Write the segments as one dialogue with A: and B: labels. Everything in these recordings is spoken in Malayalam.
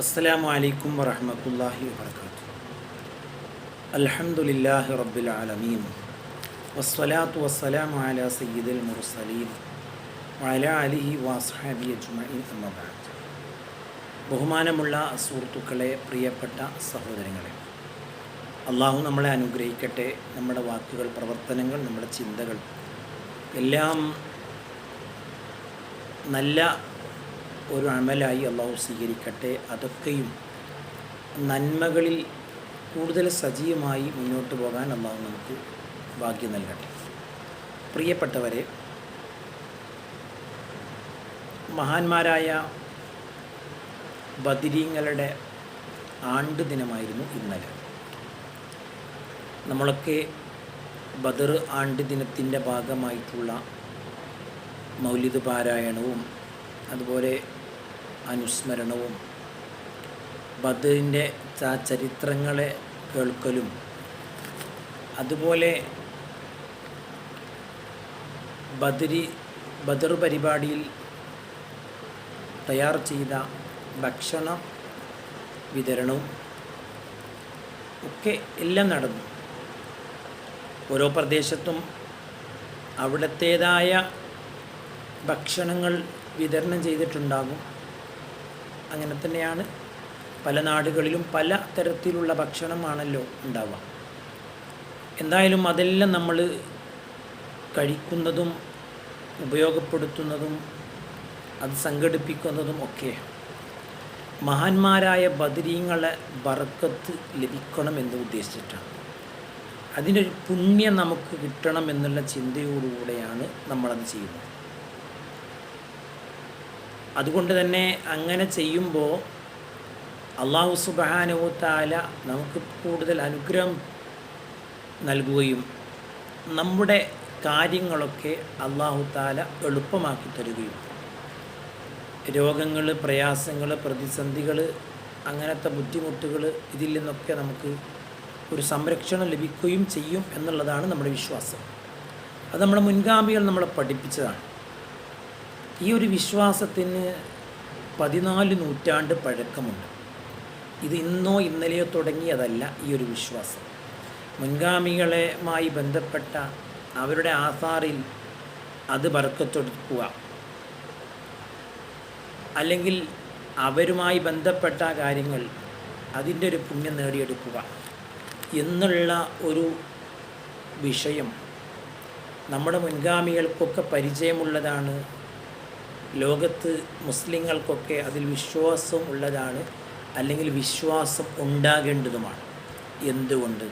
A: അസ്സലാമു അലൈക്കും വറഹ്മത്തുള്ളാഹി വാത്തു അൽഹംദുലില്ലാഹി റബ്ബിൽ ആലമീൻ. വസ്സലാത്തു വസ്സലാമു അലാ സയ്യിദിൽ മുർസലീൻ വഅലാ അലിഹി വസ്ഹാബി അജ്മഈൻ ബഹുമാനമുള്ള സുഹൃത്തുക്കളെ പ്രിയപ്പെട്ട സഹോദരങ്ങളെ അള്ളാഹു നമ്മളെ അനുഗ്രഹിക്കട്ടെ. നമ്മുടെ വാക്കുകൾ പ്രവർത്തനങ്ങൾ നമ്മുടെ ചിന്തകൾ എല്ലാം നല്ല ഒരു അമലായി അള്ളാഹു സ്വീകരിക്കട്ടെ. അതൊക്കെയും നന്മകളിൽ കൂടുതൽ സജീവമായി മുന്നോട്ട് പോകാൻ അള്ളാഹു നമുക്ക് ഭാഗ്യം നൽകട്ടെ. പ്രിയപ്പെട്ടവരെ മഹാന്മാരായ ബദിരീങ്ങളുടെ ആണ്ട് ദിനമായിരുന്നു ഇന്നലെ. നമ്മളൊക്കെ ബദർ ആണ്ട് ദിനത്തിന്റെ ഭാഗമായിട്ടുള്ള മൗലിദ് പാരായണവും അതുപോലെ അനുസ്മരണവും. ബദറിന്റെ ആ ചരിത്രങ്ങളെ കേൾക്കലും. അതുപോലെ ബദരി ബദർ പരിപാടിയിൽ തയ്യാർ ചെയ്ത ഭക്ഷണ വിതരണവും ഒക്കെ എല്ലാം നടന്നു. ഓരോ പ്രദേശത്തും അവിടത്തേതായ ഭക്ഷണങ്ങൾ വിതരണം ചെയ്തിട്ടുണ്ടാകും. അങ്ങനെ തന്നെയാണ്. പല നാടുകളിലും പല തരത്തിലുള്ള ഭക്ഷണമാണല്ലോ ഉണ്ടാവുക. എന്തായാലും അതെല്ലാം നമ്മൾ കഴിക്കുന്നതും ഉപയോഗപ്പെടുത്തുന്നതും അത് സംഘടിപ്പിക്കുന്നതും ഒക്കെ മഹാന്മാരായ ബദരീങ്ങളെ ബർക്കത്ത് ലഭിക്കണമെന്ന് ഉദ്ദേശിച്ചിട്ടാണ്. അതിനൊരു പുണ്യം നമുക്ക് കിട്ടണം എന്നുള്ള ചിന്തയോടുകൂടെയാണ് നമ്മളത് ചെയ്യുന്നത്. അതുകൊണ്ട് തന്നെ അങ്ങനെ ചെയ്യുമ്പോൾ അള്ളാഹു സുബാനുത്താല നമുക്ക് കൂടുതൽ അനുഗ്രഹം നൽകുകയും നമ്മുടെ കാര്യങ്ങളൊക്കെ അള്ളാഹു താല എളുപ്പമാക്കി തരികയും രോഗങ്ങൾ പ്രയാസങ്ങൾ പ്രതിസന്ധികൾ അങ്ങനത്തെ ബുദ്ധിമുട്ടുകൾ ഇതിൽ നിന്നൊക്കെ നമുക്ക് ഒരു സംരക്ഷണം ലഭിക്കുകയും ചെയ്യും എന്നുള്ളതാണ് നമ്മുടെ വിശ്വാസം. അത് നമ്മുടെ മുൻഗാമികൾ നമ്മളെ പഠിപ്പിച്ചതാണ്. ഈ ഒരു വിശ്വാസത്തിന് പതിനാല് നൂറ്റാണ്ട് പഴക്കമുണ്ട്. ഇത് ഇന്നോ ഇന്നലെയോ തുടങ്ങിയതല്ല ഈ ഒരു വിശ്വാസം. മുൻഗാമികളുമായി ബന്ധപ്പെട്ട അവരുടെ ആസാറിൽ അത് പറക്കത്തൊടുക്കുക അല്ലെങ്കിൽ അവരുമായി ബന്ധപ്പെട്ട കാര്യങ്ങൾ അതിന്റെ ഒരു പുണ്യം നേടിയെടുക്കുക എന്നുള്ള ഒരു വിഷയം നമ്മുടെ മുൻഗാമികൾക്കൊക്കെ പരിചയമുള്ളതാണ് ലോകത്ത് മുസ്ലിങ്ങൾക്കൊക്കെ അതിൽ വിശ്വാസം ഉള്ളതാണ് അല്ലെങ്കിൽ വിശ്വാസം ഉണ്ടാകേണ്ടതുമാണ്. എന്തുകൊണ്ട്?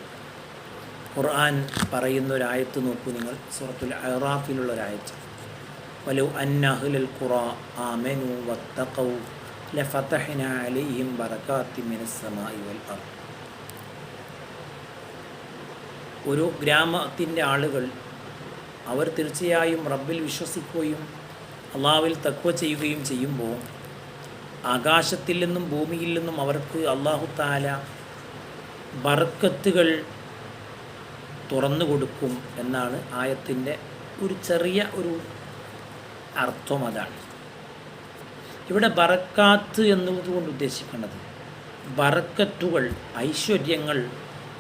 A: ഖുർആൻ പറയുന്ന ഒരായത്ത് നോക്കൂ നിങ്ങൾ സുറത്തുൽ അറാഫിലുള്ള ഒരായത്ത് വലു അന്നഹുൽ ഖുറാ ആമനു വത്തഖൗ ലഫതഹ്ന അലൈഹിം ബറകാത്തി മിനസ് വൽ അർദ്. ഒരു ഗ്രാമത്തിന്റെ ആളുകൾ അവർ തീർച്ചയായും റബ്ബിൽ വിശ്വസിക്കുകയും അള്ളാവിൽ തക്വ ചെയ്യുകയും ചെയ്യുമ്പോൾ ആകാശത്തിൽ നിന്നും ഭൂമിയിൽ നിന്നും അവർക്ക് അള്ളാഹു താല ബർക്കത്തുകൾ തുറന്നു കൊടുക്കും എന്നാണ് ആയത്തിന്റെ ഒരു ചെറിയ ഒരു അർത്ഥം അതാണ്. ഇവിടെ ബറക്കാത്ത് എന്നതുകൊണ്ട് ഉദ്ദേശിക്കുന്നത് ബറക്കത്തുകൾ ഐശ്വര്യങ്ങൾ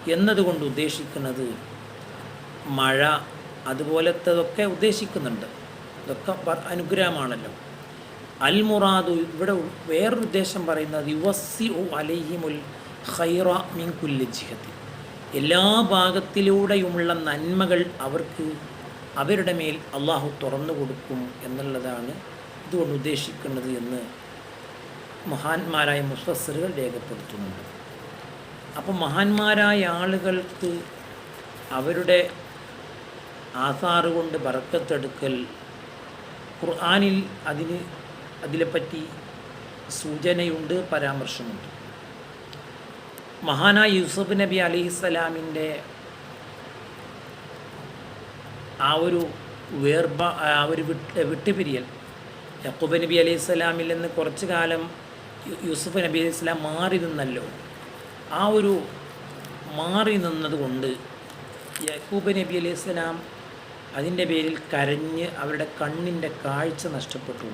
A: എന്നതുകൊണ്ട് ഉദ്ദേശിക്കുന്നത് മഴ അതുപോലത്തതൊക്കെ ഉദ്ദേശിക്കുന്നുണ്ട്. ഇതൊക്കെ അനുഗ്രഹമാണല്ലോ. അൽ മുറാദു ഇവിടെ വേറൊരു ഉദ്ദേശം പറയുന്നത് യുവസി ഒ അലഹിമുൽ ഖൈറ മിൻ കുല്ലി ജിഹത്തി. എല്ലാ ഭാഗത്തിലൂടെയുമുള്ള നന്മകൾ അവർക്ക് അവരുടെ മേൽ അള്ളാഹു തുറന്നു കൊടുക്കും എന്നുള്ളതാണ് ഇതുകൊണ്ട് ഉദ്ദേശിക്കുന്നത് എന്ന് മഹാന്മാരായ മുഫസറുകൾ രേഖപ്പെടുത്തുന്നുണ്ട്. അപ്പോൾ മഹാന്മാരായ ആളുകൾക്ക് അവരുടെ ആസാറുകൊണ്ട് ബറക്കത്തെടുക്കൽ ഖുർആാനിൽ അതിന് അതിനെപ്പറ്റി സൂചനയുണ്ട് പരാമർശമുണ്ട്. മഹാനായ യൂസുഫ് നബി അലിസ്സലാമിന്റെ ആ ഒരു വേർബ ആ ഒരു വിട്ട് വിട്ടുപിരിയൽ യക്കൂബ് നബി അലൈഹി സ്വലാമിൽ നിന്ന് കുറച്ച് കാലം യൂസുഫ് നബി അലൈഹി സ്വലാം മാറി നിന്നല്ലോ. ആ ഒരു മാറി നിന്നതുകൊണ്ട് യക്കൂബ് നബി അലൈഹി സ്വലാം അതിന്റെ പേരിൽ കരഞ്ഞ് അവരുടെ കണ്ണിന്റെ കാഴ്ച നഷ്ടപ്പെട്ടു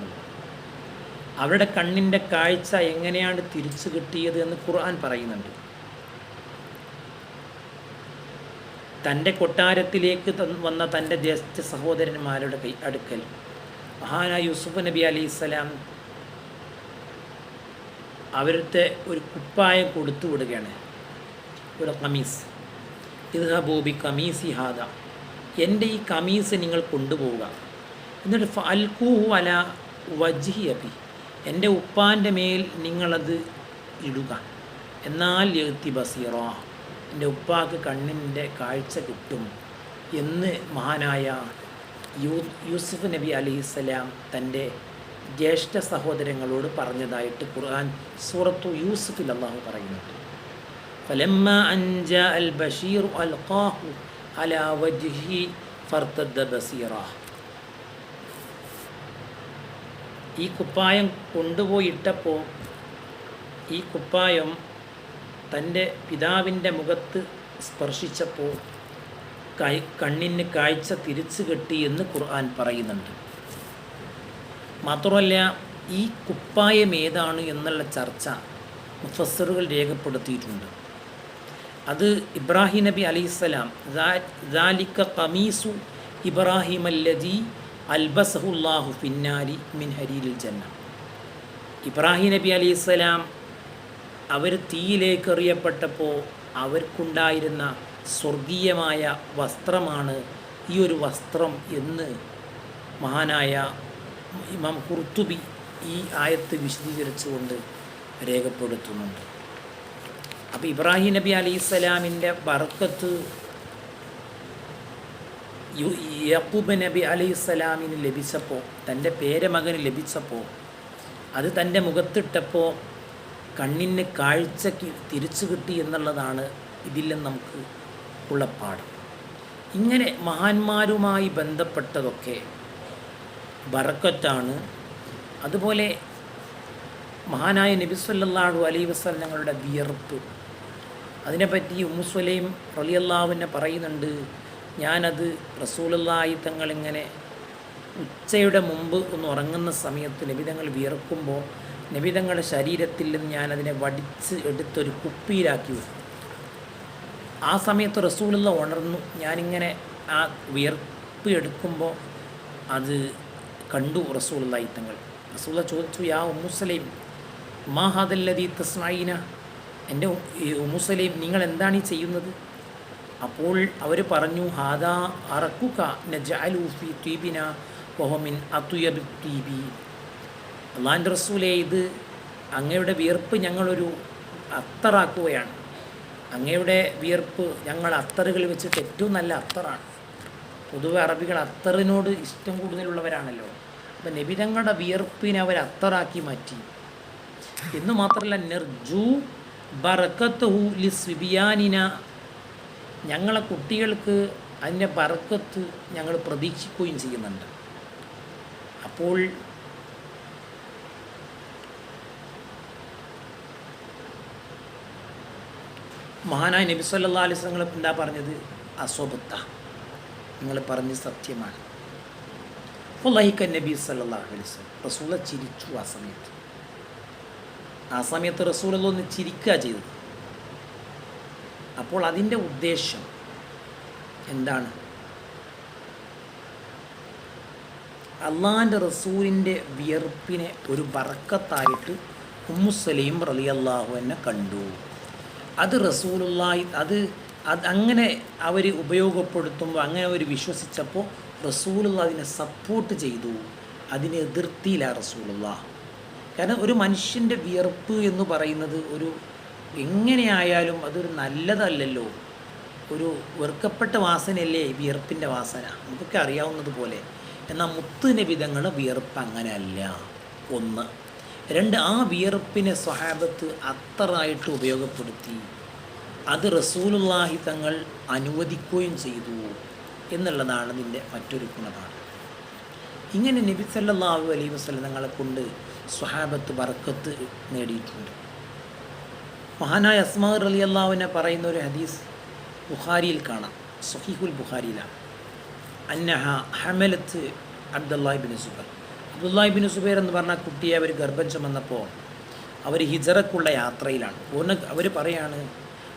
A: അവരുടെ കണ്ണിന്റെ കാഴ്ച എങ്ങനെയാണ് തിരിച്ചു കിട്ടിയത് എന്ന് ഖുർആൻ പറയുന്നുണ്ട്. തന്റെ കൊട്ടാരത്തിലേക്ക് വന്ന തന്റെ ജ്യേഷ്ഠ സഹോദരന്മാരുടെ കൈ അടുക്കൽ മഹാനായ യൂസുഫ് നബി അലി ഇസ്ലാം അവരുടെ ഒരു കുപ്പായം കൊടുത്തു വിടുകയാണ്. ഒരു കമീസ് ഇത് ഹബൂബി കമീസി ഹാദ. എന്റെ ഈ കമീസ് നിങ്ങൾ കൊണ്ടുപോവുക. എന്നിട്ട് ഫൽക്കൂഹു അല വജ്ഹി അബി. എന്റെ ഉപ്പാന്റെ മേൽ നിങ്ങളത് ഇടുക. എന്നാൽ എഴുത്തി ബസീറ എന്റെ ഉപ്പാക്ക് കണ്ണിന്റെ കാഴ്ച കിട്ടും എന്ന് മഹാനായ യൂ യൂസുഫ് നബി അലിഹിസ്സലാം തന്റെ ജ്യേഷ്ഠ സഹോദരങ്ങളോട് പറഞ്ഞതായിട്ട് ഖുർആൻ സൂറത്തു യൂസുഫ് അള്ളാഹു പറയുന്നുണ്ട്. ഫലമ്മ അൻജ അൽ ബഷീർ അൽ അലാ വജ്ഹി ഫർത്തദ്ദ ബസീറ. ഈ കുപ്പായം കൊണ്ടുപോയി ഇട്ടപ്പോൾ ഈ കുപ്പായം തന്റെ പിതാവിന്റെ മുഖത്ത് സ്പർശിച്ചപ്പോൾ കൈ കണ്ണിന് കാഴ്ച തിരിച്ചു കെട്ടി എന്ന് ഖുർആൻ പറയുന്നുണ്ട്. മാത്രമല്ല ഈ കുപ്പായം ഏതാണ് എന്നുള്ള ചർച്ച മുഫസ്സറുകൾ രേഖപ്പെടുത്തിയിട്ടുണ്ട്. അത് ഇബ്രാഹിം നബി അലൈഹിസ്സലാം ദാലിക്ക കമീസു ഇബ്രാഹിം അല്ലദി അൽബസഹുല്ലാഹു ഫിന്നാരി മിൻ ഹരീലിൽ ജന്ന. ഇബ്രാഹിം നബി അലി അലൈഹിസ്സലാം അവർ തീയിലേക്ക് എറിയപ്പെട്ടപ്പോൾ അവർക്കുണ്ടായിരുന്ന സ്വർഗീയമായ വസ്ത്രമാണ് ഈ ഒരു വസ്ത്രം എന്ന് മഹാനായ ഇമാം കുർത്തുബി ഈ ആയത്ത് വിശദീകരിച്ചുകൊണ്ട് രേഖപ്പെടുത്തുന്നുണ്ട്. അപ്പോൾ ഇബ്രാഹിം നബി അലി ഇസ്ലാമിന്റെ ബർക്കത്ത് യക്കൂബ് നബി അലി ഇസ്ലാമിന് ലഭിച്ചപ്പോൾ തന്റെ പേരമകന് ലഭിച്ചപ്പോൾ അത് തന്റെ മുഖത്തിട്ടപ്പോൾ കണ്ണിന് കാഴ്ചക്ക് തിരിച്ചു കിട്ടി എന്നുള്ളതാണ് ഇതിൽ നമുക്ക് ഉള്ള പാഠം ഇങ്ങനെ മഹാന്മാരുമായി ബന്ധപ്പെട്ടതൊക്കെ ബറക്കത്താണ് അതുപോലെ മഹാനായ നബിസ്വല്ലാഹു അലൈ വസല്ലങ്ങളുടെ വിയർപ്പ്. അതിനെപ്പറ്റി ഉമ്മുസ്വലയും റലിയല്ലാവിനെ പറയുന്നുണ്ട് ഞാനത് റസൂലല്ലായി തങ്ങളിങ്ങനെ ഉച്ചയുടെ മുമ്പ് ഒന്ന് ഉറങ്ങുന്ന സമയത്ത് നിബിതങ്ങൾ വിയർക്കുമ്പോൾ നിബിതങ്ങളുടെ ശരീരത്തിൽ നിന്ന് ഞാനതിനെ വടിച്ച് എടുത്തൊരു കുപ്പിയിലാക്കി വെക്കും. ആ സമയത്ത് റസൂലുള്ള ഉണർന്നു ഞാനിങ്ങനെ ആ വിയർപ്പ് എടുക്കുമ്പോൾ അത് കണ്ടു റസൂലുള്ള തങ്ങൾ റസൂല ചോദിച്ചു യാ ഉമ്മുസലൈം മാ ഹദല്ലദീ എന്റെ ഉമുസലീം നിങ്ങൾ എന്താണ് ഈ ചെയ്യുന്നത്? അപ്പോൾ അവർ പറഞ്ഞു ഹാദാ അറക്കുക നജാലൂഫി ട്വീബിന വഹമിൻ അതുയബ് ത്വീബി. അള്ളാൻ റസൂലെ ഇത് അങ്ങയുടെ വിയർപ്പ് ഞങ്ങളൊരു അത്തറാക്കുകയാണ്. അങ്ങയുടെ വിയർപ്പ് ഞങ്ങൾ അത്തറുകൾ വെച്ചിട്ട് ഏറ്റവും നല്ല അത്തറാണ്. പൊതുവെ അറബികൾ അത്തറിനോട് ഇഷ്ടം കൂടുതലുള്ളവരാണല്ലോ. അപ്പം നബിതങ്ങളുടെ വിയർപ്പിനെ അവർ അത്തറാക്കി മാറ്റി. എന്ന് മാത്രമല്ല നിർജു ബറക്കത്തുഹു ലി സിബിയാനിന ഞങ്ങളെ കുട്ടികൾക്ക് അതിന്റെ ബറക്കത്ത് ഞങ്ങൾ പ്രതീക്ഷിക്കുകയും ചെയ്യുന്നുണ്ട്. അപ്പോൾ മഹാനായ നബി സല്ലാ അലൈസ് നിങ്ങൾ എന്താ പറഞ്ഞത്? അസോബത്ത. നിങ്ങൾ പറഞ്ഞ സത്യമാണ്. ഫുല്ലാഹിക്ക നബി സല്ലാ അലൈസ് റസൂല ചിരിച്ചു ആ സമയത്ത്. ആ സമയത്ത് റസൂലുള്ള ഒന്ന് ചിരിക്കുക ചെയ്തത്. അപ്പോൾ അതിന്റെ ഉദ്ദേശം എന്താണ്? അള്ളാന്റെ റസൂലിന്റെ വിയർപ്പിനെ ഒരു വറക്കത്തായിട്ട് ഉമ്മുസലീം റലി അള്ളാഹു എന്നെ കണ്ടു. അത് റസൂലുള്ളാഹി അത് അത് അങ്ങനെ അവർ ഉപയോഗപ്പെടുത്തുമ്പോൾ അങ്ങനെ അവർ വിശ്വസിച്ചപ്പോൾ റസൂലുള്ള അതിനെ സപ്പോർട്ട് ചെയ്തു. അതിനെ എതിർത്തിയില്ല റസൂലുള്ള കാരണം ഒരു മനുഷ്യന്റെ വിയർപ്പ് എന്ന് പറയുന്നത് ഒരു എങ്ങനെയായാലും അതൊരു നല്ലതല്ലല്ലോ. ഒരു വെറുക്കപ്പെട്ട വാസനയല്ലേ വിയർപ്പിന്റെ വാസന? നമുക്കൊക്കെ അറിയാവുന്നതുപോലെ എന്നാൽ മുത്തുവിന്റെ വിധങ്ങൾ വിയർപ്പ് അങ്ങനെയല്ല. ഒന്ന്. രണ്ട് ആ വിയർപ്പിനെ സ്വഹാബത്ത് അത്തറായിട്ട് ഉപയോഗപ്പെടുത്തി. അത് റസൂലുള്ളാഹി തങ്ങൾ അനുവദിക്കുകയും ചെയ്തു എന്നുള്ളതാണ് ഇതിന്റെ മറ്റൊരു ഗുണപാഠം ഇങ്ങനെ നബി സല്ലല്ലാഹു അലൈഹി വസല്ലം തങ്ങളെ കൊണ്ട് സ്വഹാബത്ത് ബർക്കത്ത് നേടിയിട്ടുണ്ട്. മഹാനായ അസ്മാർ അലി അള്ളാഹുവിനെ പറയുന്ന ഒരു ഹദീസ് ബുഖാരിയിൽ കാണാം. സഹീഹുൽ ബുഖാരിയിലാണ്. അന്നഹ ഹമലത്ത് അബ്ദുല്ലാഹിബിൻ സുബർ. അബ്ദുല്ലാഹിബിൻ സുബൈർ എന്ന് പറഞ്ഞ കുട്ടിയെ അവർ ഗർഭം ചുമന്നപ്പോൾ അവർ ഹിജറക്കുള്ള യാത്രയിലാണ്. പൂർണ അവർ പറയാണ്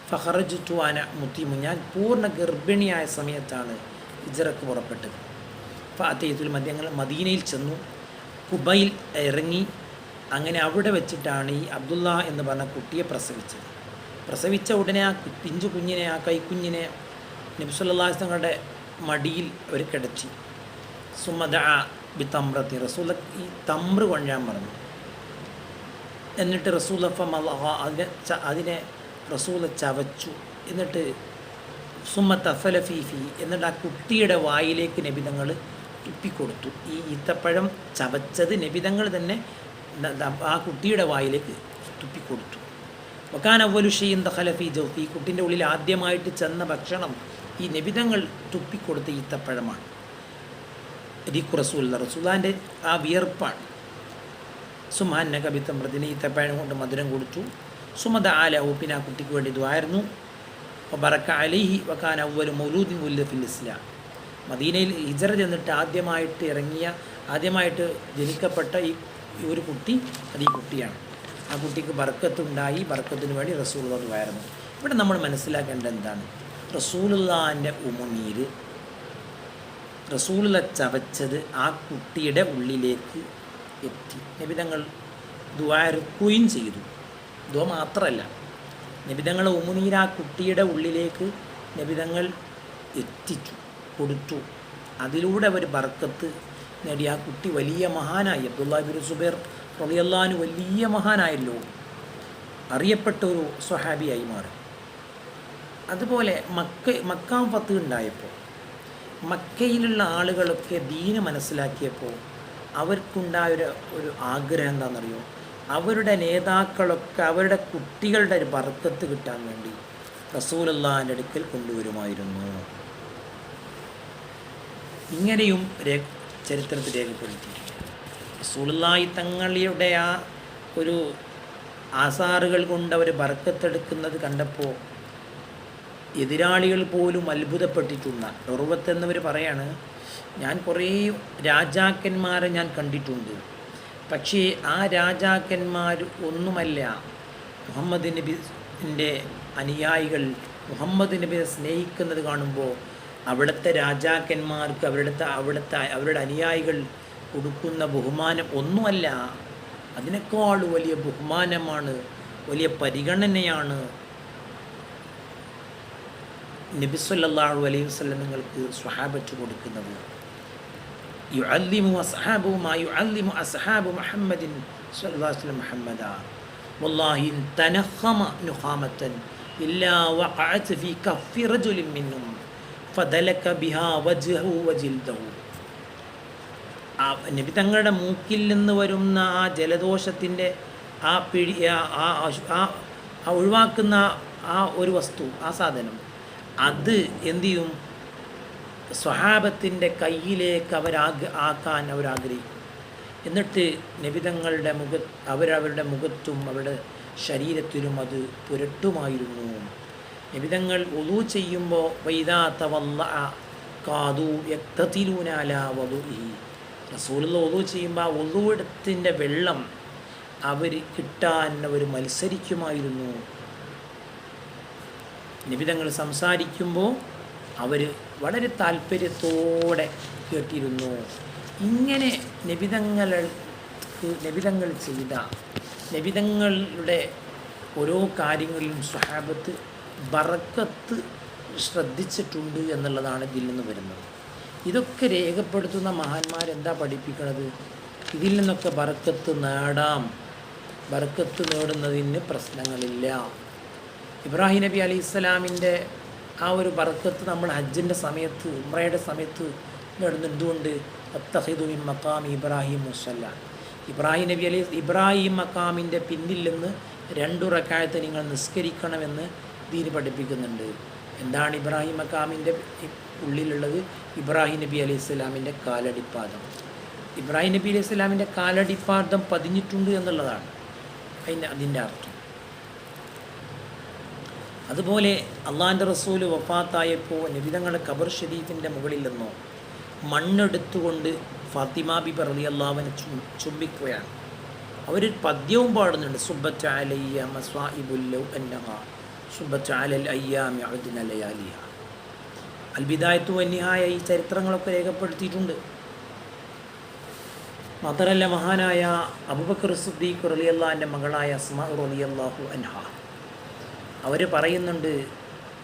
A: ഫഹറജ് ടുവാന മുത്തിമു. ഞാൻ പൂർണ ഗർഭിണിയായ സമയത്താണ് ഹിജറക്ക് പുറപ്പെട്ടത്. അപ്പോൾ അദ്ദേഹത്തിൽ മദ്യങ്ങൾ മദീനയിൽ ചെന്നു. കുബയിൽ ഇറങ്ങി അങ്ങനെ അവിടെ വെച്ചിട്ടാണ് ഈ അബ്ദുള്ള എന്ന് പറഞ്ഞ കുട്ടിയെ പ്രസവിച്ചത്. പ്രസവിച്ച ഉടനെ ആ പിഞ്ചു കുഞ്ഞിനെ ആ കൈക്കുഞ്ഞിനെ നബ്സുല്ലാസ് തങ്ങളുടെ മടിയിൽ അവർ കിടച്ചി സുമദ ബി തമ്രത്തി റസൂല ഈ തമ്ര കൊണ്ടാൻ പറഞ്ഞു. എന്നിട്ട് റസൂലഫ അതിനെ അതിനെ റസൂല ചവച്ചു. എന്നിട്ട് സുമ്മത്ത് അഫലഫീഫി എന്നിട്ട് ആ കുട്ടിയുടെ വായിലേക്ക് നബിതങ്ങൾ തുപ്പിക്കൊടുത്തു ഈ ഈത്തപ്പഴം ചവച്ചത് നബിതങ്ങൾ തന്നെ ആ കുട്ടിയുടെ വായിലേക്ക് തുപ്പിക്കൊടുത്തു. വക്കാൻ അവലുഷയും ദഹലഫി ജൗഫി. കുട്ടിന്റെ ഉള്ളിൽ ആദ്യമായിട്ട് ചെന്ന ഭക്ഷണം ഈ നബിതങ്ങൾ തുപ്പിക്കൊടുത്ത ഈത്തപ്പഴമാണ്. രീഖു റസൂൽ റസൂലാന്റെ ആ വിയർപ്പാണ്. സുമാൻ കവിത്തം പ്രതിന് ഈത്തപ്പഴം കൊണ്ട് മധുരം കൊടുത്തു. സുമത ആല ഊപ്പിന് ആ കുട്ടിക്ക് വേണ്ടി ഇതുമായിരുന്നു ബറക്ക അലിഹി വക്കാൻ അവൽ മൗലൂദിൻ ഉല്ലഫിൽ ഇസ്ലാം. മദീനയിൽ ഹിജറ ചെന്നിട്ട് ആദ്യമായിട്ട് ഇറങ്ങിയ ആദ്യമായിട്ട് ജനിക്കപ്പെട്ട ഈ ഒരു കുട്ടി അത് ഈ കുട്ടിയാണ്. ആ കുട്ടിക്ക് ബർക്കത്തുണ്ടായി. ബർക്കത്തിന് വേണ്ടി റസൂലുള്ളതുമായിരുന്നു ഇവിടെ നമ്മൾ മനസ്സിലാക്കേണ്ടത് എന്താണ്? റസൂലുള്ളാന്റെ ഉമനീര് റസൂലുള്ള ചവച്ചത് ആ കുട്ടിയുടെ ഉള്ളിലേക്ക് എത്തി. നിബിതങ്ങൾ ദ്വാരക്കുകയും ചെയ്തു. ദ്വ മാത്രമല്ല നിബിതങ്ങളെ ഉമുനീർ ആ കുട്ടിയുടെ ഉള്ളിലേക്ക് നിബിതങ്ങൾ എത്തിച്ചു. കൊടുത്തു. അതിലൂടെ അവർ ബർക്കത്ത് നേടി ആ കുട്ടി വലിയ മഹാനായി. അബ്ദുല്ലാബിൻ സുബൈർ റളിയല്ലാഹു വലിയ മഹാനായല്ലോ. അറിയപ്പെട്ട ഒരു സ്വഹാബിയായി മാറി. അതുപോലെ മക്ക മക്കാം ഫത്ത് ഉണ്ടായപ്പോൾ മക്കയിലുള്ള ആളുകളൊക്കെ ദീന് മനസ്സിലാക്കിയപ്പോൾ അവർക്കുണ്ടായ ഒരു ഒരു ആഗ്രഹം എന്താണെന്നറിയോ? അവരുടെ നേതാക്കളൊക്കെ അവരുടെ കുട്ടികളുടെ ഒരു ബർക്കത്ത് കിട്ടാൻ വേണ്ടി റസൂലല്ലാന്റെ അടുക്കൽ കൊണ്ടുവരുമായിരുന്നു. ഇങ്ങനെയും ചരിത്രത്തിൽ രേഖപ്പെടുത്തിയിട്ടുണ്ട്. റസൂലുള്ളാഹി തങ്ങളുടെ ആ ഒരു ആസാറുകൾ കൊണ്ട് അവർ ബർക്കത്തെടുക്കുന്നത് കണ്ടപ്പോൾ എതിരാളികൾ പോലും അത്ഭുതപ്പെട്ടിട്ടുള്ള ഉറുവത്ത് എന്നവർ പറയാണ് ഞാൻ കുറേ രാജാക്കന്മാരെ ഞാൻ കണ്ടിട്ടുണ്ട്. പക്ഷേ ആ രാജാക്കന്മാർ ഒന്നുമല്ല മുഹമ്മദ് നബിന്റെ അനുയായികൾ മുഹമ്മദ് നബിയെ സ്നേഹിക്കുന്നത് കാണുമ്പോൾ അവിടുത്തെ രാജാക്കന്മാർക്ക് അവരുടെ അവിടുത്തെ അവരുടെ അനുയായികൾ കൊടുക്കുന്ന ബഹുമാനം ഒന്നുമല്ല. അതിനേക്കാൾ വലിയ ബഹുമാനമാണ് വലിയ പരിഗണനയാണ് നബിസ്വല്ലാഹു അലൈഹി വസല്ലം നിങ്ങൾക്ക് സ്വഹാബത്ത് കൊടുക്കുന്നത്. യുഅല്ലിമു അസ്ഹാബു മാ യുഅല്ലിമു അസ്ഹാബു മുഹമ്മദിൻ സ്വല്ലാസ്ലം മുഹമ്മദ. വല്ലാഹി തനഹമ നുഖാമത്തൻ ഇല്ലാ വഖഅത് ഫീ കഫി റജുലിൻ വജിൽദഹു. ആ നബി തങ്ങളുടെ മൂക്കിൽ നിന്ന് വരുന്ന ആ ജലദോഷത്തിന്റെ ആ പിഴി ആ ആ ഒഴിവാക്കുന്ന ആ ഒരു വസ്തു ആ സാധനം അത് എന്തു ചെയ്യും? സ്വഹാബത്തിന്റെ കയ്യിലേക്ക് അവരാഗ് ആക്കാൻ അവരാഗ്രഹിക്കും എന്നിട്ട് നബിതങ്ങളുടെ മുഖ അവരവരുടെ മുഖത്തും അവരുടെ ശരീരത്തിലും അത് പുരട്ടുമായിരുന്നു. നബിതങ്ങൾ ഒതു ചെയ്യുമ്പോൾ വൈദാത്ത വന്ന കാതു യക്തത്തിലൂനാല ഈ റസൂലുള്ള ഒതു ചെയ്യുമ്പോൾ ആ ഒതുവിടത്തിന്റെ വെള്ളം അവർ കിട്ടാൻ അവർ മത്സരിക്കുമായിരുന്നു. നിബിതങ്ങൾ സംസാരിക്കുമ്പോൾ അവർ വളരെ താല്പര്യത്തോടെ കേട്ടിരുന്നു. ഇങ്ങനെ നിബിതങ്ങൾക്ക് നിബിതങ്ങൾ ചെയ്ത നിബിതങ്ങളുടെ ഓരോ കാര്യങ്ങളിലും സ്വഹാബത്ത് ബറക്കത്ത് ശ്രദ്ധിച്ചിട്ടുണ്ട് എന്നുള്ളതാണ് ഇതിൽ നിന്ന് വരുന്നത്. ഇതൊക്കെ രേഖപ്പെടുത്തുന്ന മഹാന്മാരെന്താ പഠിപ്പിക്കുന്നത് ഇതിൽ നിന്നൊക്കെ ബറക്കത്ത് നേടാം. ബറക്കത്ത് നേടുന്നതിന് പ്രശ്നങ്ങളില്ല. ഇബ്രാഹിം നബി അലി ഇസ്ലാമിന്റെ ആ ഒരു ബറക്കത്ത് നമ്മൾ ഹജ്ജിന്റെ സമയത്ത് ഉമ്രയുടെ സമയത്ത് നേടുന്ന എന്തുകൊണ്ട് അത്തഹിദുബിൻ മക്കാം ഇബ്രാഹിം മുസല്ല. ഇബ്രാഹിം നബി അലി ഇബ്രാഹിം മക്കാമിന്റെ പിന്നിൽ നിന്ന് രണ്ടു റക്കായത്തെ നിങ്ങൾ നിസ്കരിക്കണമെന്ന് ദീന് പഠിപ്പിക്കുന്നുണ്ട്. എന്താണ് ഇബ്രാഹിം മക്കാമിന്റെ ഉള്ളിലുള്ളത്? ഇബ്രാഹിം നബി അലൈഹി ഇസ്ലാമിന്റെ കാലടിപ്പാദം. ഇബ്രാഹിം നബി അലൈഹി ഇസ്ലാമിന്റെ കാലടിപ്പാദം പതിഞ്ഞിട്ടുണ്ട് എന്നുള്ളതാണ് അതിന്റെ അതിന്റെ അർത്ഥം. അതുപോലെ അള്ളാഹിന്റെ റസൂൽ വഫാത്തായപ്പോൾ നബിതങ്ങളുടെ ഖബർ ഷരീഫിന്റെ മുകളിൽ നിന്നോ മണ്ണെടുത്തുകൊണ്ട് ഫാത്തിമ ബിബി റലി അള്ളാവിനെ ചുംബിക്കുകയാണ്. അവർ പദ്യവും പാടുന്നുണ്ട്. സുബച്ചാലയ്യ മസ്വാഇബുല്ലു എന്നഹ അഴുദിനലയാലിയ അൽബിദായത്തു വന്യഹായ ഈ ചരിത്രങ്ങളൊക്കെ രേഖപ്പെടുത്തിയിട്ടുണ്ട്. മാത്രമല്ല മഹാനായ അബുബക്കർ സുദ്ദീഖ് റലിയല്ലാന്റെ മകളായ അസ്മാ റലിയല്ലാഹു അൻഹ. അവർ പറയുന്നുണ്ട്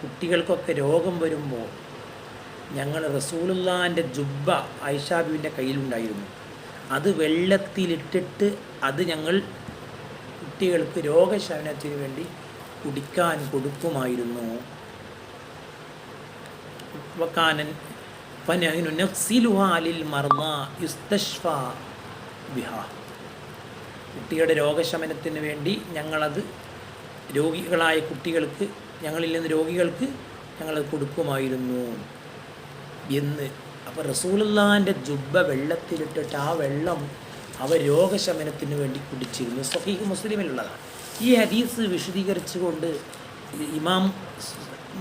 A: കുട്ടികൾക്കൊക്കെ രോഗം വരുമ്പോൾ ഞങ്ങൾ റസൂലുള്ളാന്റെ ജുബ്ബ ഐഷാബിന്റെ കയ്യിലുണ്ടായിരുന്നു. അത് വെള്ളത്തിലിട്ടിട്ട് അത് ഞങ്ങൾ കുട്ടികൾക്ക് രോഗശമനത്തിന് വേണ്ടി കുടിക്കാൻ കൊടുക്കുമായിരുന്നു. വക്കാനൻ കുട്ടിയുടെ രോഗശമനത്തിന് വേണ്ടി ഞങ്ങളത് രോഗികളായ കുട്ടികൾക്ക് ഞങ്ങളിൽ നിന്ന് രോഗികൾക്ക് ഞങ്ങളത് കൊടുക്കുമായിരുന്നു. എന്ന് അപ്പോൾ റസൂലുള്ളാന്റെ ജുബ്ബ വെള്ളത്തിലിട്ടിട്ട് ആ വെള്ളം അവ രോഗശമനത്തിന് വേണ്ടി കുടിച്ചിരുന്നു. സഹീഹ് മുസ്ലിമിലുള്ളതാണ്. ഈ ഹദീസ് വിശദീകരിച്ചുകൊണ്ട് ഇമാം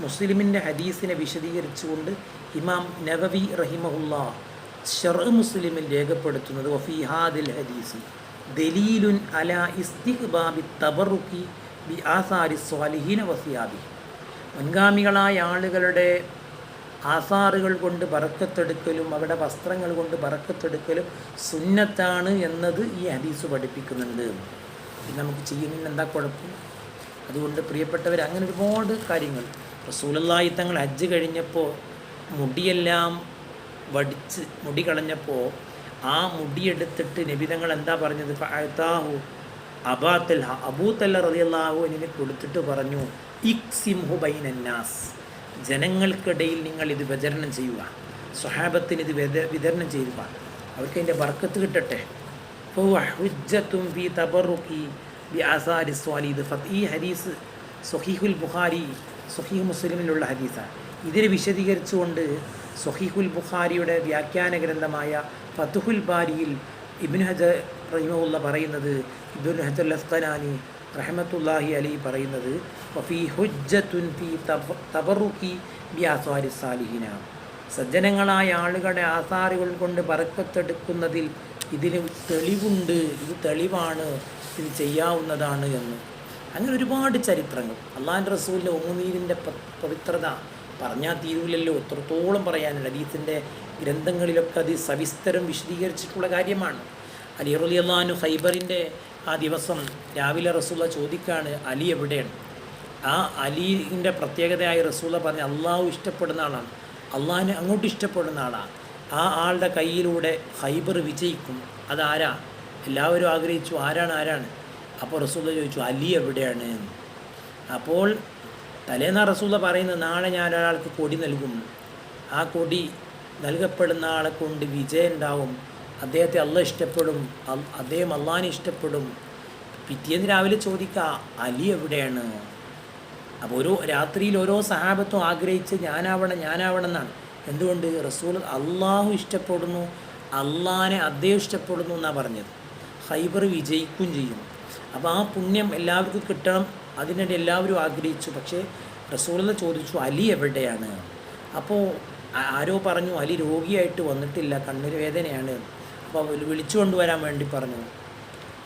A: മുസ്ലിമിന്റെ ഹദീസിനെ വിശദീകരിച്ചുകൊണ്ട് ഇമാം നവവി റഹിമഹുല്ല ഷർ മുസ്ലിമിൽ രേഖപ്പെടുത്തുന്നത് വഫിഹാദിൽ ഹദീസ്. ദലീലുൻ അല ഇസ്തിഖ്ബാബി തബറുക്കി ബി ആസാരി സ്വാലിഹീന വസിയാബി. മുൻഗാമികളായ ആളുകളുടെ ആസാറുകൾ കൊണ്ട് പറക്കത്തെടുക്കലും അവരുടെ വസ്ത്രങ്ങൾ കൊണ്ട് പറക്കത്തെടുക്കലും സുന്നത്താണ് എന്നത് ഈ ഹദീസ് പഠിപ്പിക്കുന്നുണ്ട്. ഇത് നമുക്ക് ചെയ്യുന്നതിന് എന്താ കുഴപ്പം? അതുകൊണ്ട് പ്രിയപ്പെട്ടവർ അങ്ങനെ ഒരുപാട് കാര്യങ്ങൾ. റസൂലല്ലായി തങ്ങൾ ഹജ്ജ് കഴിഞ്ഞപ്പോൾ മുടിയെല്ലാം വടിച്ച് മുടി കളഞ്ഞപ്പോൾ ആ മുടിയെടുത്തിട്ട് നബിതങ്ങൾ എന്താ പറഞ്ഞത്? ഫാഹു അബാത്തൽ അബൂത്തല്ല റതിയല്ലാഹു എന്നിനെ കൊടുത്തിട്ട് പറഞ്ഞു ഇക്സിംഹു ബൈനന്നാസ് ജനങ്ങൾക്കിടയിൽ നിങ്ങൾ ഇത് വിതരണം ചെയ്യുക. സ്വഹാബത്തിന് ഇത് വിത വിതരണം ചെയ്യുക. അവർക്ക് അതിന്റെ ബർക്കത്ത് കിട്ടട്ടെ. ഹുജ്ജത്തും ഫി തബറുക്കി ബി ആസാരി സ്വാലിദ് ഈ ഹദീസ് സൊഹീഹുൽ ബുഖാരി സൊഹീഹ് മുസ്ലിമിലുള്ള ഹദീസാണ്. ഇതിനെ വിശദീകരിച്ചുകൊണ്ട് സൊഹീഹുൽ ബുഖാരിയുടെ വ്യാഖ്യാന ഗ്രന്ഥമായ ഫത്തുഹുൽ ബാരിയിൽ ഇബിൻ ഹജർ റഹിമുള്ള പറയുന്നത് ഇബിൻ ഹജർ ലസ്തനാനി റഹമത്തുല്ലാഹി അലി പറയുന്നത് വഫി ഹുജ്ജത്തുൻ ഫി തബറുക്കി ബി ആസാരി സാലിഹിന. സജ്ജനങ്ങളായ ആളുകളുടെ ആസാറുകൾ കൊണ്ട് പറക്കത്തെടുക്കുന്നതിൽ ഇതിന് തെളിവുണ്ട് ഇത് തെളിവാണ് ഇത് ചെയ്യാവുന്നതാണ് എന്ന്. അങ്ങനെ ഒരുപാട് ചരിത്രങ്ങൾ. അള്ളാഹിന്റെ റസൂലിന്റെ ഉമ്മുനീരിന്റെ പവിത്രത പറഞ്ഞാൽ തീരൂലല്ലോ. എത്രത്തോളം പറയാനുണ്ട്. അലീത്തിന്റെ ഗ്രന്ഥങ്ങളിലൊക്കെ അത് സവിസ്തരം വിശദീകരിച്ചിട്ടുള്ള കാര്യമാണ്. അലി റലി അള്ളഹാനു ഹൈബറിന്റെ ആ ദിവസം രാവിലെ റസൂല ചോദിക്കാണ് അലി എവിടെയാണ്? ആ അലീന്റെ പ്രത്യേകതയായ റസൂല പറഞ്ഞ് അള്ളാഹു ഇഷ്ടപ്പെടുന്ന ആളാണ്. അള്ളാഹിനെ അങ്ങോട്ട് ഇഷ്ടപ്പെടുന്ന ആളാണ് ആ ആളുടെ കയ്യിലൂടെ ഹൈബർ വിജയിക്കും. അതാരാ? എല്ലാവരും ആഗ്രഹിച്ചു ആരാണ് ആരാണ്? അപ്പോൾ റസൂല ചോദിച്ചു അലി എവിടെയാണ്? അപ്പോൾ തലേന്ന റസൂല പറയുന്നത് നാളെ ഞാൻ ഒരാൾക്ക് കൊടി നൽകും. ആ കൊടി നൽകപ്പെടുന്ന ആളെ കൊണ്ട് വിജയം ഉണ്ടാവും. അദ്ദേഹത്തെ അല്ല ഇഷ്ടപ്പെടും. അദ്ദേഹം അള്ളാഹിനെ ഇഷ്ടപ്പെടും. പിറ്റേന്ന് രാവിലെ ചോദിക്കുക അലി എവിടെയാണ്? അപ്പോൾ ഓരോ രാത്രിയിൽ ഓരോ സഹാബത്തും ആഗ്രഹിച്ച് ഞാനാവണം ഞാനാവണം എന്നാണ് എന്തുകൊണ്ട്? റസൂൽ അള്ളാഹു ഇഷ്ടപ്പെടുന്നു അള്ളാഹിനെ അദ്ദേഹം ഇഷ്ടപ്പെടുന്നു എന്നാണ് പറഞ്ഞത്. ഹൈബർ വിജയിക്കുകയും ചെയ്യും. അപ്പോൾ ആ പുണ്യം എല്ലാവർക്കും കിട്ടണം അതിനിടെ എല്ലാവരും ആഗ്രഹിച്ചു. പക്ഷേ റസൂലെന്ന് ചോദിച്ചു അലി എവിടെയാണ്? അപ്പോൾ ആരോ പറഞ്ഞു അലി രോഗിയായിട്ട് വന്നിട്ടില്ല കണ്ണിന് വേദനയാണ് അപ്പോൾ വിളിച്ചു കൊണ്ടുവരാൻ വേണ്ടി പറഞ്ഞു.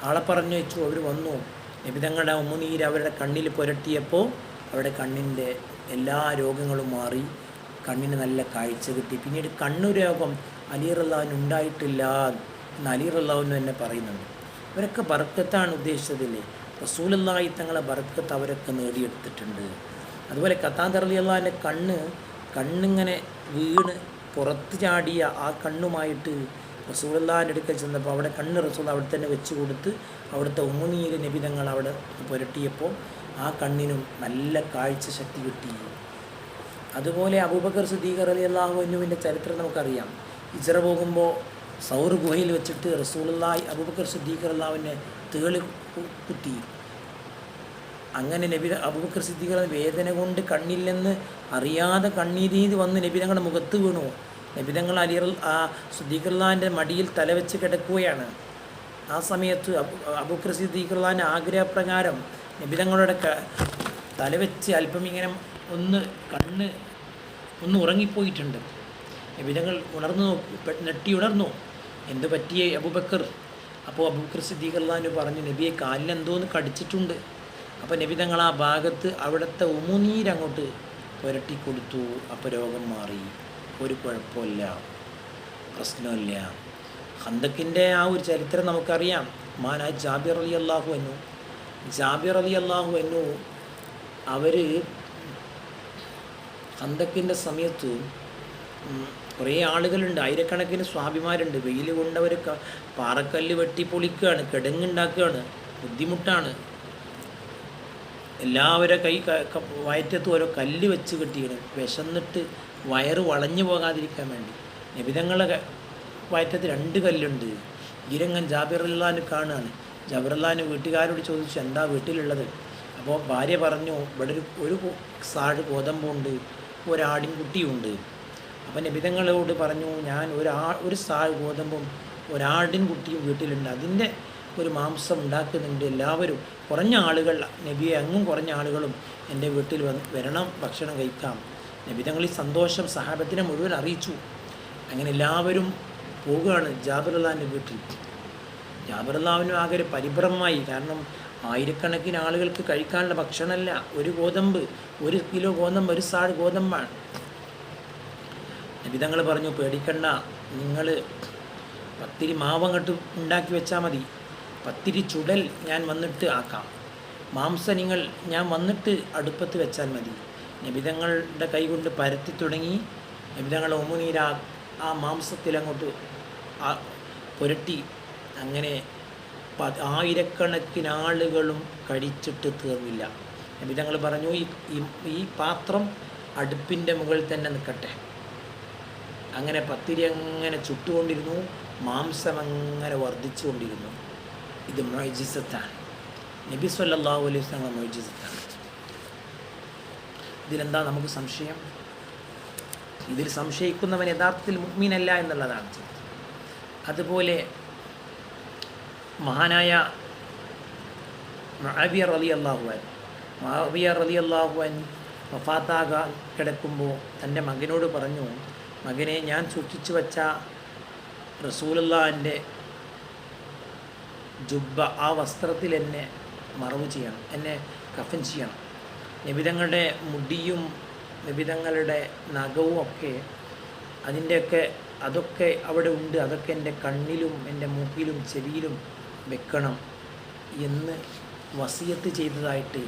A: ആളെ പറഞ്ഞു വെച്ചു അവർ വന്നു. നിബിതങ്ങളുടെ ഉമ്മുനീര് അവരുടെ കണ്ണിൽ പുരട്ടിയപ്പോൾ അവരുടെ കണ്ണിന്റെ എല്ലാ രോഗങ്ങളും മാറി കണ്ണിന് നല്ല കാഴ്ച കിട്ടി. പിന്നീട് കണ്ണു രോഗം അലീറല്ലാവിന് ഉണ്ടായിട്ടില്ല എന്ന് അലീറല്ലാവിന് തന്നെ പറയുന്നുണ്ട്. അവരൊക്കെ ബർക്കത്താണ് ഉദ്ദേശിച്ചതില്ലേ റസൂലല്ലായി തങ്ങളെ ബർക്കത്ത് അവരൊക്കെ നേടിയെടുത്തിട്ടുണ്ട്. അതുപോലെ കത്താന്തറലി അള്ളാഹിന്റെ കണ്ണ് കണ്ണിങ്ങനെ വീണ് പുറത്ത് ചാടിയ ആ കണ്ണുമായിട്ട് റസൂലല്ലാന്റെ അടുക്കൽ ചെന്നപ്പോൾ അവിടെ കണ്ണ് റസൂൽ അവിടെ തന്നെ വെച്ച് കൊടുത്ത് അവിടുത്തെ ഉമ്മുനീര് നബിതങ്ങൾ അവിടെ പുരട്ടിയപ്പോൾ ആ കണ്ണിനും നല്ല കാഴ്ച ശക്തി കിട്ടി. അതുപോലെ അബൂബക്കർ സുദ്ദീഖർ അലി അള്ളാഹുവിന്റെ ചരിത്രം നമുക്കറിയാം. ഇജറ പോകുമ്പോൾ സൗർ ഗുഹയിൽ വെച്ചിട്ട് റസൂലുള്ളാഹി അബൂബക്കർ സുദ്ദീഖർ അള്ളാഹുവിനെ തേളി കുത്തി. അങ്ങനെ നബി അബൂബക്കർ സിദ്ദീഖർ വേദന കൊണ്ട് കണ്ണില്ലെന്ന് അറിയാതെ കണ്ണീരീതി വന്ന് നബിതങ്ങളുടെ മുഖത്ത് വീണു. നബിതങ്ങൾ അലി ആ സുദ്ദീഖുല്ലാന്റെ മടിയിൽ തലവെച്ച് കിടക്കുകയാണ്. ആ സമയത്ത് അബൂബക്കർ സിദ്ദീഖുല്ലാന്റെ ആഗ്രഹപ്രകാരം നബിതങ്ങളുടെ തലവെച്ച് അല്പം ഇങ്ങനെ ഒന്ന് കണ്ണ് ഒന്ന് ഉറങ്ങിപ്പോയിട്ടുണ്ട്. നബിതങ്ങൾ ഉണർന്നു നെട്ടി ഉണർന്നു. എന്ത് പറ്റിയേ അബുബക്കർ? അപ്പോൾ അബൂബക്കർ സിദ്ദീഖ് പറഞ്ഞു നബിയെ കാലിലെന്തോന്ന് കടിച്ചിട്ടുണ്ട്. അപ്പോൾ നബി തങ്ങൾ ആ ഭാഗത്ത് അവിടുത്തെ ഉമുനീരങ്ങോട്ട് പുരട്ടി കൊടുത്തു. അപ്പോൾ രോഗം മാറി. ഒരു കുഴപ്പമില്ല പ്രശ്നമില്ല. ഹന്തക്കിന്റെ ആ ഒരു ചരിത്രം നമുക്കറിയാം. മാനായ ജാബിർ അലി അള്ളാഹു എന്നു ജാബിർ അലി അള്ളാഹു എന്നു അവർ ഹന്തക്കിന്റെ സമയത്ത് കുറേ ആളുകളുണ്ട് ആയിരക്കണക്കിന് സ്വാഭിമാരുണ്ട് വെയിൽ കൊണ്ടവർ പാറക്കല്ല് വെട്ടി പൊളിക്കുകയാണ് കിടങ്ങുണ്ടാക്കുകയാണ് ബുദ്ധിമുട്ടാണ്. എല്ലാവരും കൈ വയറ്റത്തും ഓരോ കല്ല് വെച്ച് കെട്ടിയാണ്. വിശന്നിട്ട് വയറ് വളഞ്ഞു പോകാതിരിക്കാൻ വേണ്ടി. നബിതങ്ങളെ വയറ്റത്ത് രണ്ട് കല്ലുണ്ട്. ഗിരങ്ങൻ ജാബിറുല്ലാന് കാണുകയാണ് ജാബിറുല്ലാന് വീട്ടുകാരോട് ചോദിച്ചു എന്താ വീട്ടിലുള്ളത്? അപ്പോൾ ഭാര്യ പറഞ്ഞു ഇവിടെ ഒരു ഒരു സാഴ് ഗോതമ്പുണ്ട് ഒരാടിൻ കുട്ടിയുണ്ട് അപ്പം നബിതങ്ങളോട് പറഞ്ഞു ഞാൻ ഒരാ ഒരു സാഴ് ഗോതമ്പും ഒരാടിൻ കുട്ടിയും വീട്ടിലുണ്ട്. അതിന്റെ ഒരു മാംസം ഉണ്ടാക്കുന്നുണ്ട് എല്ലാവരും. കുറഞ്ഞ ആളുകൾ നബിയെ അങ്ങും കുറഞ്ഞ ആളുകളും എന്റെ വീട്ടിൽ വരണം ഭക്ഷണം കഴിക്കാം. നബിതങ്ങൾ ഈ സന്തോഷം സഹാബത്തിനെ മുഴുവൻ അറിയിച്ചു. അങ്ങനെ എല്ലാവരും പോവുകയാണ് ജാബിറുല്ലാന്റെ വീട്ടിൽ. ജാബിറുല്ലാവിനും ആകെ ഒരു പരിഭ്രമമായി. കാരണം ആയിരക്കണക്കിന് ആളുകൾക്ക് കഴിക്കാനുള്ള ഭക്ഷണമല്ല. ഒരു ഗോതമ്പ് ഒരു കിലോ ഗോതമ്പ് ഒരു സാഴ് ഗോതമ്പാണ്. നബിതങ്ങൾ പറഞ്ഞു പേടിക്കണ്ട. നിങ്ങൾ പത്തിരി മാവങ്ങട്ട് ഉണ്ടാക്കി വെച്ചാൽ മതി. പത്തിരി ചുടൽ ഞാൻ വന്നിട്ട് ആക്കാം. മാംസം നിങ്ങൾ ഞാൻ വന്നിട്ട് അടുപ്പത്ത് വെച്ചാൽ മതി. നബിതങ്ങളുടെ കൈകൊണ്ട് പരത്തി തുടങ്ങി. നബിതങ്ങളുടെ ഉമുനീര ആ മാംസത്തിൽ അങ്ങോട്ട് പുരട്ടി അങ്ങനെ ആയിരക്കണക്കിന് ആളുകളും കഴിച്ചിട്ട് തീർന്നില്ല. ഞങ്ങൾ പറഞ്ഞു ഈ ഈ- പാത്രം അടുപ്പിന്റെ മുകളിൽ തന്നെ നിൽക്കട്ടെ. അങ്ങനെ പത്തിരി അങ്ങനെ ചുട്ടുകൊണ്ടിരുന്നു മാംസം അങ്ങനെ വർദ്ധിച്ചുകൊണ്ടിരുന്നു. ഇത് മൊയ്ജിസത്താണ്. നബി സല്ലാഹു അലൈഹി വസല്ലം മൊയ്ജിസത്താണ്. ഇതിലെന്താ നമുക്ക് സംശയം? ഇതിൽ സംശയിക്കുന്നവൻ യഥാർത്ഥത്തിൽ മുഗ്മീനല്ല എന്നുള്ളതാണ് അതുപോലെ മഹാനായ മഹാബിയർ അലി അള്ളാഹുവൻ മഹാബിയർ അലി അള്ളാഹുവൻ വഫാത്താക കിടക്കുമ്പോൾ തന്റെ മകനോട് പറഞ്ഞു മകനെ ഞാൻ സൂക്ഷിച്ചു വച്ച റസൂലുള്ളാന്റെ ജുബ്ബ ആ വസ്ത്രത്തിൽ എന്നെ മറവ് ചെയ്യണം എന്നെ കഫൻ ചെയ്യണം. നിബിതങ്ങളുടെ മുടിയും നിബിതങ്ങളുടെ നഖവും ഒക്കെ അതിന്റെയൊക്കെ അതൊക്കെ അവിടെ ഉണ്ട്. അതൊക്കെ എന്റെ കണ്ണിലും എന്റെ മൂക്കിലും ചെവിയിലും വെക്കണം എന്ന് വസിയത്ത് ചെയ്തതായിട്ട്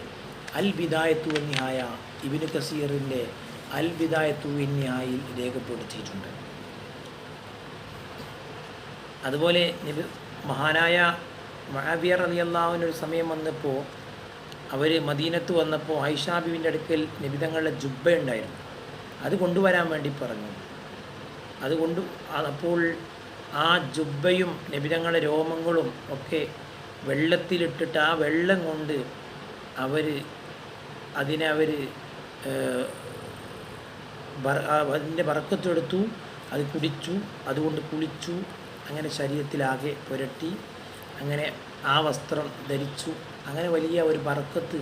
A: അൽ ബിദായത്തു എന്നിഹായ ഇബിന് കസീറിന്റെ അൽ ബിദായത്തു എന്നിഹായിൽ രേഖപ്പെടുത്തിയിട്ടുണ്ട്. അതുപോലെ മഹാനായ മഹാബിയർ അലി അള്ളാഹുവിനൊരു സമയം വന്നപ്പോൾ അവർ മദീനത്ത് വന്നപ്പോൾ ഐഷാബിവിന്റെ അടുക്കൽ നിബിതങ്ങളുടെ ജുബ്ബ ഉണ്ടായിരുന്നു. അത് കൊണ്ടുവരാൻ വേണ്ടി പറഞ്ഞു. അതുകൊണ്ട് അപ്പോൾ ആ ജുബ്ബയും നബിതങ്ങളുടെ രോമങ്ങളും ഒക്കെ വെള്ളത്തിലിട്ടിട്ട് ആ വെള്ളം കൊണ്ട് അവർ അതിനെ അവർ അതിന്റെ വറക്കത്തെടുത്തു അത് കുടിച്ചു അതുകൊണ്ട് കുളിച്ചു അങ്ങനെ ശരീരത്തിലാകെ പുരട്ടി അങ്ങനെ ആ വസ്ത്രം ധരിച്ചു. അങ്ങനെ വലിയ ഒരു ബർക്കത്ത്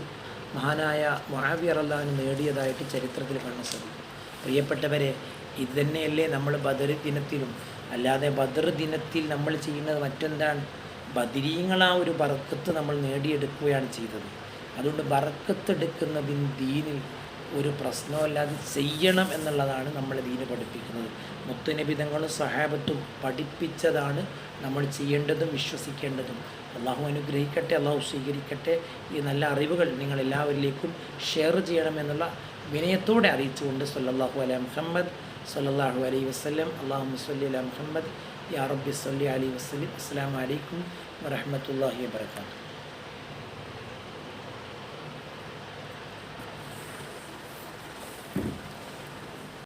A: മഹാനായ മഹാവിയർ അള്ളഹാൻ നേടിയതായിട്ട് ചരിത്രത്തിൽ കാണാൻ സാധിക്കും. പ്രിയപ്പെട്ടവരെ ഇത് തന്നെയല്ലേ നമ്മൾ ബദർ ദിനത്തിലും അല്ലാതെ ബദർ ദിനത്തിൽ നമ്മൾ ചെയ്യുന്നത് മറ്റെന്താണ്? ബദരീങ്ങൾ ഒരു ബറക്കത്ത് നമ്മൾ നേടിയെടുക്കുകയാണ് ചെയ്തത്. അതുകൊണ്ട് ബർക്കത്തെടുക്കുന്നതിന് ദീനിൽ ഒരു പ്രശ്നമല്ലാതെ ചെയ്യണം എന്നുള്ളതാണ് നമ്മൾ ദീന് പഠിപ്പിക്കുന്നത്. മുത്തുനിബിതങ്ങളും സഹാബത്തും പഠിപ്പിച്ചതാണ് നമ്മൾ ചെയ്യേണ്ടതും വിശ്വസിക്കേണ്ടതും. അള്ളാഹു അനുഗ്രഹിക്കട്ടെ അള്ളാഹു സ്വീകരിക്കട്ടെ ഈ നല്ല അറിവുകൾ നിങ്ങൾ എല്ലാവരിലേക്കും ഷെയർ ചെയ്യണമെന്നുള്ള വിനയത്തോടെ അറിയിച്ചുകൊണ്ട് സല്ലാഹു അലൈ മുഹമ്മദ് സല്ലാഹു അലൈ വസ്ലം അള്ളാഹു മുസ്ലി അല മുഹമ്മദ്. യാ റബ്ബി സല്ലി അലി വസ്ലം അസ്സാം വലൈക്കും വരഹമത്തല്ലാഹി വാത്തു